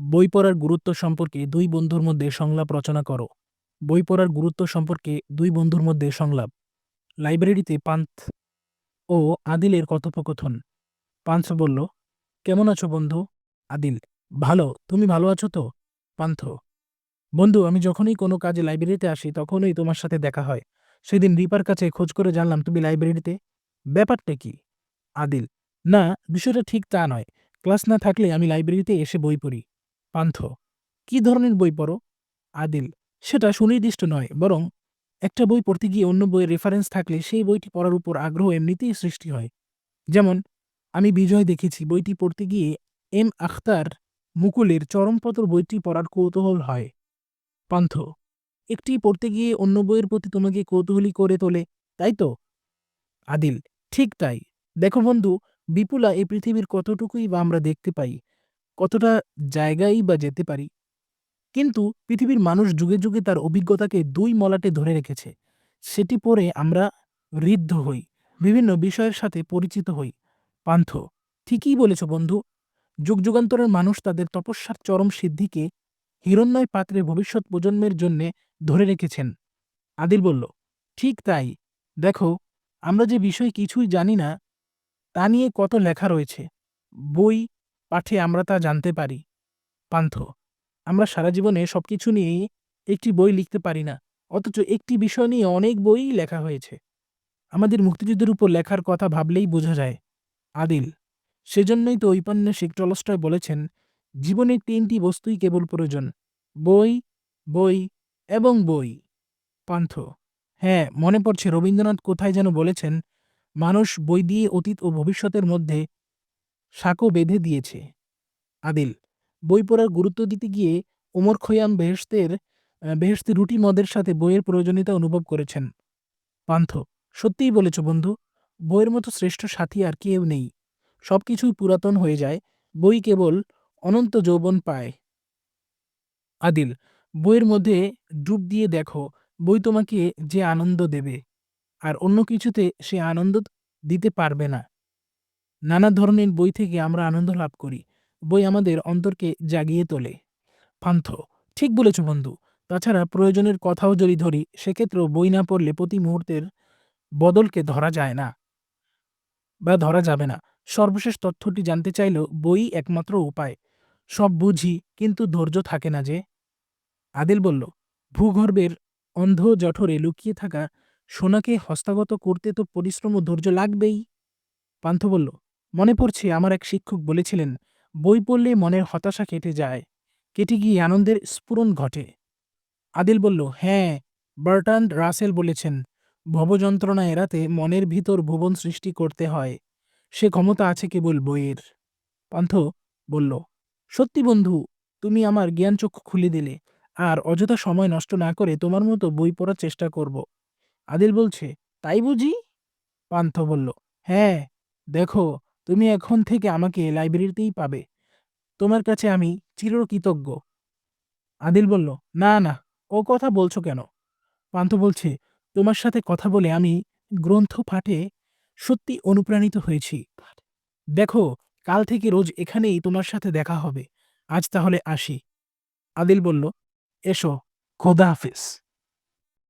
বই পড়ার গুরুত্ব সম্পর্কে দুই বন্ধুর মধ্যে সংলাপ রচনা করো। বই পড়ার গুরুত্ব সম্পর্কে দুই বন্ধুর মধ্যে সংলাপ। লাইব্রেরিতে পান্থ ও আদিলের কথোপকথন। পান্থ বলল, কেমন আছো বন্ধু? আদিল, ভালো? তুমি ভালো আছো তো? পান্থ, বন্ধু, আমি যখনই কোনো কাজে লাইব্রেরিতে আসি, তখনই তোমার সাথে দেখা হয়। সেদিন রিপার কাছে খোঁজ করে জানলাম, তুমি লাইব্রেরিতে? ব্যাপারটা কি? আদিল, না, বিষয়টা ঠিক তা নয়। ক্লাস না থাকলে আমি লাইব্রেরিতে এসে বই পড়ি। পান্থ, কি ধরনের বই পড়ো? আদিল, সেটা সুনির্দিষ্ট নয়, বরং একটা বই পড়তে গিয়ে অন্য বইয়ের রেফারেন্স থাকলে সেই বইটি পড়ার উপর আগ্রহ এমনিতেই সৃষ্টি হয়। যেমন, আমি বিজয় দেখেছি, বইটি পড়তে গিয়ে এম আখতার মুকুলের চরমপত্র বইটি পড়ার কৌতূহল হয়। পান্থ, একটি পড়তে গিয়ে অন্য বইয়ের প্রতি তোমাকে কৌতূহলী করে তোলে, তাই তো? আদিল, ঠিক তাই। দেখো বন্ধু, বিপুলা এই পৃথিবীর কতটুকুই বা আমরা দেখতে পাই। কতটা জায়গায় বা যেতে পারি। কিন্তু পৃথিবীর মানুষ যুগে যুগে তার অভিজ্ঞতাকে দুই মলাটে ধরে রেখেছে। সেটি পড়ে আমরা ঋদ্ধ হই, বিভিন্ন বিষয়ের সাথে পরিচিত হই। পান্থ, ঠিকই বলেছ বন্ধু। যুগ যুগান্তরের মানুষ তাদের তপস্যার চরম সিদ্ধিকে হিরণ্ময় পাত্রে ভবিষ্যৎ প্রজন্মের জন্যে ধরে রেখেছেন। আদিল বলল, ঠিক তাই। দেখো, আমরা যে বিষয় কিছুই জানি না, তা নিয়ে কত লেখা রয়েছে। বই পাঠে আমরা তা জানতে পারি। পান্থ, আমরা সারা জীবনে সবকিছু নিয়েই একটি বই লিখতে পারি না, অথচ একটি বিষয় নিয়ে অনেক বই লেখা হয়েছে। আমাদের মুক্তিযুদ্ধের উপর লেখার কথা ভাবলেই বোঝা যায়। আদিল, সেজন্যই তো ঔপন্যাসিক টলস্টয় বলেছেন জীবনে তিনটি বস্তুই কেবল প্রয়োজন, বই বই এবং বই। পান্থ হ্যাঁ মনে পড়ছে রবীন্দ্রনাথ কোথায় যেন বলেছেন, মানুষ বই দিয়ে অতীত ও ভবিষ্যতের মধ্যে সাঁকো বেঁধে দিয়েছে। আদিল, বই পড়ার গুরুত্ব দিতে গিয়ে ওমর খৈয়াম বেহেস্তের বেহেস্তি রুটি মদের সাথে বইয়ের প্রয়োজনীয়তা অনুভব করেছেন। পান্থ, সত্যিই বলেছ বন্ধু, বইয়ের মতো শ্রেষ্ঠ সাথী আর কেউ নেই। সবকিছুই পুরাতন হয়ে যায়, বই কেবল অনন্ত যৌবন পায়। আদিল, বইয়ের মধ্যে ডুব দিয়ে দেখো, বই তোমাকে যে আনন্দ দেবে, আর অন্য কিছুতে সে আনন্দ দিতে পারবে না। নানা ধরনের বই থেকে আমরা আনন্দ লাভ করি। বই আমাদের অন্তরকে জাগিয়ে তোলে। পান্থ, ঠিক বলেছ বন্ধু। তাছাড়া প্রয়োজনের কথাও যদি ধরি, সেক্ষেত্রেও বই না পড়লে প্রতি মুহূর্তের বদলকে ধরা যায় না বা ধরা যাবে না। সর্বশেষ তথ্যটি জানতে চাইল বই একমাত্র উপায়। সব বুঝি, কিন্তু ধৈর্য থাকে না যে। আদিল বলল, ভূগর্ভের অন্ধ জঠরে লুকিয়ে থাকা সোনাকে হস্তাগত করতে তো পরিশ্রম ও ধৈর্য লাগবেই। পান্থ বলল মনে পড়ছে আমার এক শিক্ষক বলেছিলেন, বই পড়লে মনের হতাশা কেটে যায়, কেটে গিয়ে আনন্দের স্ফুরণ ঘটে। আদিল বলল হ্যাঁ বার্টান্ড রাসেল বলেছেন, ভবযন্ত্রণা এড়াতে মনের ভিতর ভুবন সৃষ্টি করতে হয়, সে ক্ষমতা আছে কেবল বইয়ের। পান্থ বলল, সত্যি বন্ধু, তুমি আমার জ্ঞানচক্ষু খুলে দিলে, আর অযথা সময় নষ্ট না করে তোমার মতো বই পড়ার চেষ্টা করব। আদিল বলছে, তাই বুঝি? পান্থ বলল হ্যাঁ দেখো তুমি এখন থেকে আমাকে লাইব্রেরিতেই পাবে। তোমার কাছে আমি চিরকৃতজ্ঞ। আদিল বলল, না না, ও কথা বলছো কেন? পান্থ বলছে, তোমার সাথে কথা বলে আমি গ্রন্থ পাঠে সত্যি অনুপ্রাণিত হয়েছি। দেখো, কাল থেকে রোজ এখানেই তোমার সাথে দেখা হবে। আজ তাহলে আসি। আদিল বলল, এসো, খোদা হাফিজ।